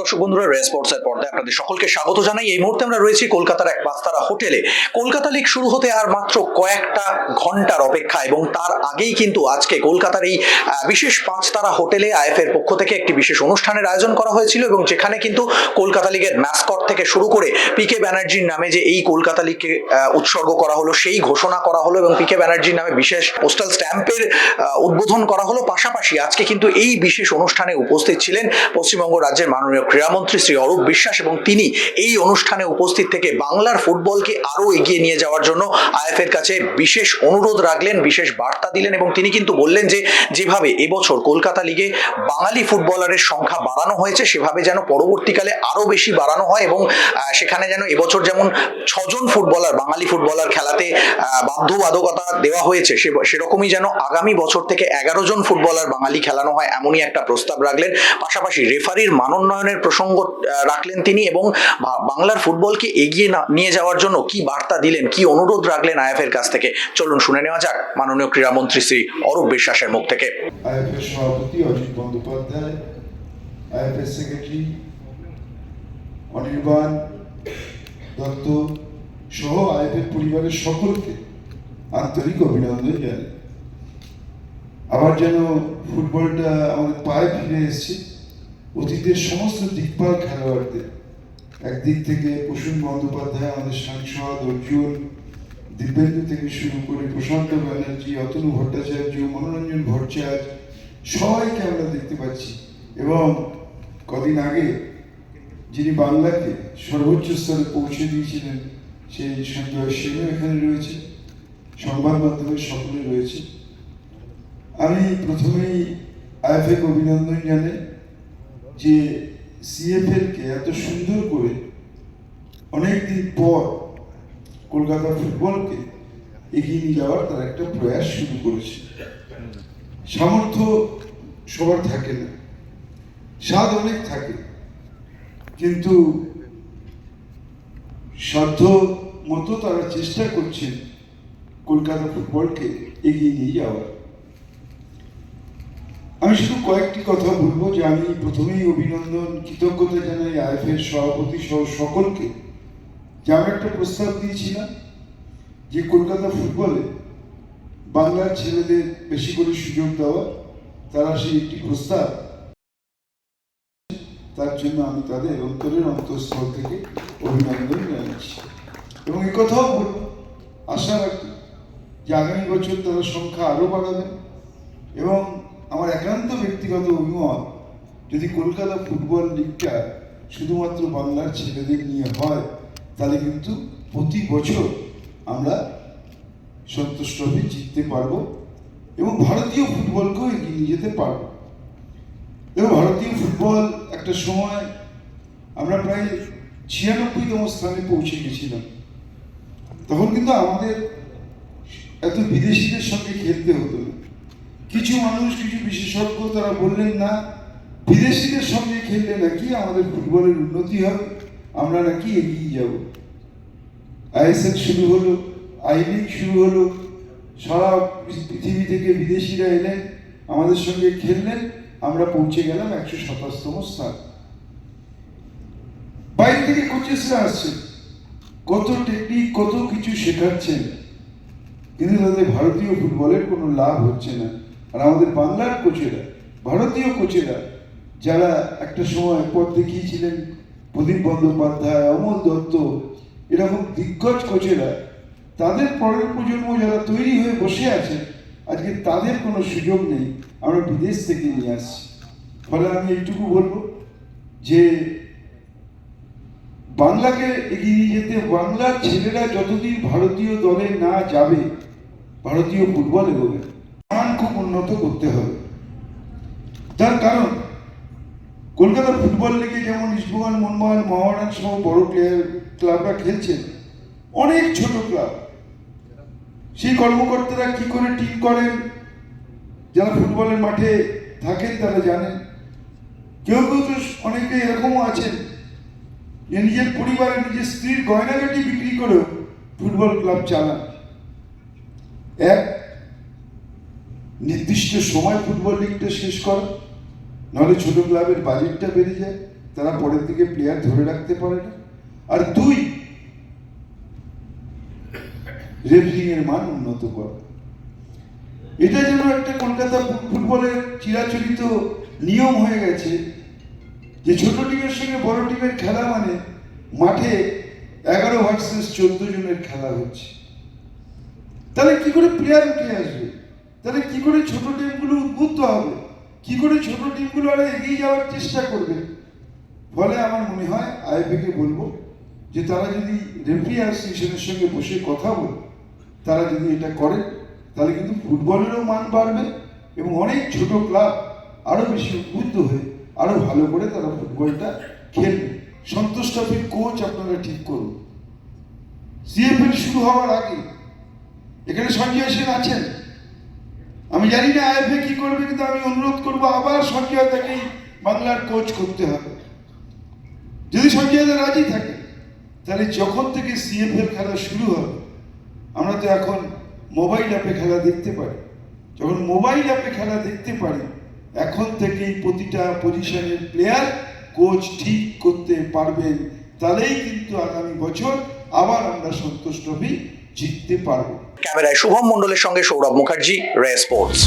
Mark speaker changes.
Speaker 1: দর্শক বন্ধুরা রে স্পোর্টস এর পর্দায় আপনাদের সকলকে স্বাগত জানাই। এই মুহূর্তে আমরা রয়েছি কলকাতার এক পাঁচতারা হোটেলে। কলকাতা লিগ শুরু হতে আর মাত্র কয়েকটা ঘণ্টার অপেক্ষা এবং তার আগেই কিন্তু আজকে কলকাতার এই বিশেষ পাঁচতারা হোটেলে আইএফ এর পক্ষ থেকে একটি বিশেষ অনুষ্ঠানের আয়োজন করা হয়েছিল এবং যেখানে কিন্তু কলকাতা লিগের ম্যাসকট থেকে শুরু করে পিকে ব্যানার্জির নামে যে এই কলকাতা লিগকে উৎসর্গ করা হলো, সেই ঘোষণা করা হলো এবং পিকে ব্যানার্জির নামে বিশেষ পোস্টাল স্ট্যাম্পের উদ্বোধন করা হলো। পাশাপাশি আজকে কিন্তু এই বিশেষ অনুষ্ঠানে উপস্থিত ছিলেন পশ্চিমবঙ্গ রাজ্যের মাননীয় ক্রীড়ামন্ত্রী শ্রী অরূপ বিশ্বাস এবং তিনি এই অনুষ্ঠানে উপস্থিত থেকে বাংলার ফুটবলকে আরও এগিয়ে নিয়ে যাওয়ার জন্য আইএফ এর কাছে বিশেষ অনুরোধ রাখলেন, বিশেষ বার্তা দিলেন এবং তিনি কিন্তু বললেন যে, যেভাবে এবছর কলকাতা লিগে বাঙালি ফুটবলারের সংখ্যা বাড়ানো হয়েছে, সেভাবে যেন পরবর্তীকালে আরও বেশি বাড়ানো হয় এবং সেখানে যেন এবছর যেমন ছজন ফুটবলার, বাঙালি ফুটবলার খেলাতে বাধ্যবাধকতা দেওয়া হয়েছে, সে- সেরকমই যেন আগামী বছর থেকে এগারো জন ফুটবলার বাঙালি খেলানো হয়, এমনই একটা প্রস্তাব রাখলেন। পাশাপাশি রেফারির মানোন্নয়নের প্রসঙ্গ রাখলেন তিনি এবং বাংলার ফুটবলকে এগিয়ে নিয়ে যাওয়ার জন্য কি বার্তা দিলেন, কি অনুরোধ রাখলেন আইএফ এর কাছ থেকে? চলুন শুনে নেওয়া যাক মাননীয় ক্রীড়ামন্ত্রী শ্রী অরূপ বিশ্বাসের মুখ থেকে।
Speaker 2: সেক্রেটারি অনির্বাণ দত্ত সহ পরিবারের সকলকে আন্তরিক অভিনন্দন জানাই। আবার যেন ফুটবলটা আমাদের পায়ে ফিরে এসেছে অতীতের সমস্ত দিকপাল খেলোয়াড়দের। একদিক থেকে প্রসূন বন্দ্যোপাধ্যায়, আমাদের সাংসদ অর্জুন দিব্যেন্দু থেকে শুরু করে প্রশান্ত ব্যানার্জি, অতনু ভট্টাচার্য, মনোরঞ্জন ভট্টাচার্য, সবাইকে আমরা দেখতে পাচ্ছি। এবং কদিন আগে যিনি বাংলাকে সর্বোচ্চ স্তরে পৌঁছে দিয়েছিলেন, সেই সঞ্জয় সেনও এখানে রয়েছে। সংবাদ মাধ্যমে সকলে রয়েছে। আমি প্রথমেই আইএফএকে অভিনন্দন জানাই। যে সিএফএল কে এত সুন্দর করে অনেকদিন পর কলকাতা ফুটবলকে এগিয়ে নিয়ে যাওয়ার তার একটা প্রয়াস শুরু করেছে। সামর্থ্য সবার থাকে না। স্বাদ অনেক থাকে। কিন্তু সাধ্য মতো তারা চেষ্টা করছেন কলকাতা ফুটবলকে এগিয়ে নিয়ে যাওয়ার। আমি শুধু কয়েকটি কথা বলব যে আমি প্রথমেই অভিনন্দন, কৃতজ্ঞতা জানাই আইএফের সভাপতি সহ সকলকে যে আমরা একটা প্রস্তাব দিয়েছিলাম যে কলকাতা ফুটবলে বাংলার ছেলেদের বেশি করে সুযোগ দেওয়া, তারা সেই একটি প্রস্তাব তার জন্য আমি তাদের অন্তরের অন্তঃস্থল থেকে অভিনন্দন জানাচ্ছি। এবং এই কথাও বলব, আশা রাখি যে আগামী বছর তারা সংখ্যা আরও বাড়াবে এবং আমার একান্ত ব্যক্তিগত অভিমত, যদি কলকাতা ফুটবল লিগটা শুধুমাত্র বাংলার ছেলেদের নিয়ে হয়, তাহলে কিন্তু প্রতি বছর আমরা সন্তোষ ট্রফি জিততে পারব এবং ভারতীয় ফুটবলকেও এগিয়ে নিয়ে যেতে পারব। এবং ভারতীয় ফুটবল একটা সময় আমরা প্রায় ছিয়ানব্বইতম স্থানে পৌঁছে গেছিলাম। তখন কিন্তু আমাদের এত বিদেশিদের সঙ্গে খেলতে হতো না। কিছু মানুষ, কিছু বিশেষজ্ঞ তারা বললেন, না, বিদেশিদের সঙ্গে খেললে নাকি আমাদের ফুটবলের উন্নতি হবে আমরা নাকি এগিয়ে যাব? আইএসএল শুরু হলো, আই লিগ শুরু হলো। সারা পৃথিবী থেকে বিদেশিরা এলেন আমাদের সঙ্গে খেললেন আমরা পৌঁছে গেলাম একশো সাতাশতম স্থান। বাইরে থেকে কোচেসরা আসছেন কত টেকনিক কত কিছু শেখাচ্ছেন। কিন্তু তাদের ভারতীয় ফুটবলের কোনো লাভ হচ্ছে না। আর আমাদের বাংলার কোচেরা, ভারতীয় কোচেরা, যারা একটা সময় পথ দেখিয়েছিলেন, প্রদীপ বন্দ্যোপাধ্যায়, অমল দত্ত, এরকম দিগ্গজ কোচেরা, তাদের পরের প্রজন্ম যারা তৈরি হয়ে বসে আছে, আজকে তাদের কোনো সুযোগ নেই, আমরা বিদেশ থেকে নিয়ে আসছি। ফলে আমি এইটুকু বলব যে, বাংলাকে এগিয়ে যেতে বাংলার ছেলেরা যতদিন ভারতীয় দলে না যাবে, ভারতীয় ফুটবল মান খুব উন্নত করতে হবে। তার কারণ কলকাতা ফুটবল লিগে যেমন ইস্টবেঙ্গল মোহনবাগান মোহামেডান সহ বড় প্লেয়ার ক্লাবরা খেলছে, অনেক ছোট ক্লাব সেই কর্মকর্তারা কি করে টিম করেন? যারা ফুটবলের মাঠে থাকেন তারা জানেন। কেউ কেউ তো অনেকে এরকমও আছেন যে নিজের পরিবারে নিজের স্ত্রীর গয়নাগাটি বিক্রি করেও ফুটবল ক্লাব চালান। এক নির্দিষ্ট সময় ফুটবল লিগটা শেষ কর, নাহলে ছোট ক্লাবের বাজেটটা বেড়ে যায়, তারা পরের দিকে প্লেয়ার ধরে রাখতে পারে না। আর দুই রেফারিং এর মান উন্নত করা। এটা যেন একটা কলকাতা ফুটবলের চিরাচরিত নিয়ম হয়ে গেছে, যে ছোট টিমের সঙ্গে বড় টিমের খেলা মানে মাঠে এগারো ভার্সেস চোদ্দ জনের খেলা হচ্ছে। তাহলে কি করে প্লেয়ার উঠে আসবে? তাহলে কি করে ছোট টিমগুলো উদ্বুদ্ধ হবে? কি করে ছোট টিমগুলো আরও এগিয়ে যাওয়ার চেষ্টা করবে? ফলে আমার মনে হয় আইএফএকে বলব যে তারা যদি রেফারি অ্যাসোসিয়েশনের সঙ্গে বসে কথা বলে, তারা যদি এটা করে, তাহলে কিন্তু ফুটবলেরও মান বাড়বে এবং অনেক ছোট ক্লাব আরও বেশি উদ্বুদ্ধ হয়ে আরও ভালো করে তারা ফুটবলটা খেলবে। সন্তোষ ট্রফির কোচ আপনারা ঠিক করুন। সিএফএল শুরু হওয়ার আগে এখানে সঞ্জয় সেন আছেন। আমি জানি না আইএফএ কি করবে, কিন্তু আমি অনুরোধ করব আবার সঞ্জয় বাংলার কোচ করতে হবে। যদি সঞ্জয় রাজি থাকে, তাহলে যখন থেকে সিএফএল খেলা শুরু হবে, আমরা তো এখন মোবাইল অ্যাপে খেলা দেখতে পারি। যখন মোবাইল অ্যাপে খেলা দেখতে পারি, এখন থেকেই প্রতিটা পজিশনের প্লেয়ার কোচ ঠিক করতে পারবেন তাহলেই কিন্তু আগামী বছর আবার আমরা সন্তোষ ট্রফি জিততে পারব।
Speaker 1: ক্যামেরায় শুভম মন্ডলের সঙ্গে সৌরভ মুখার্জি রে স্পোর্টস।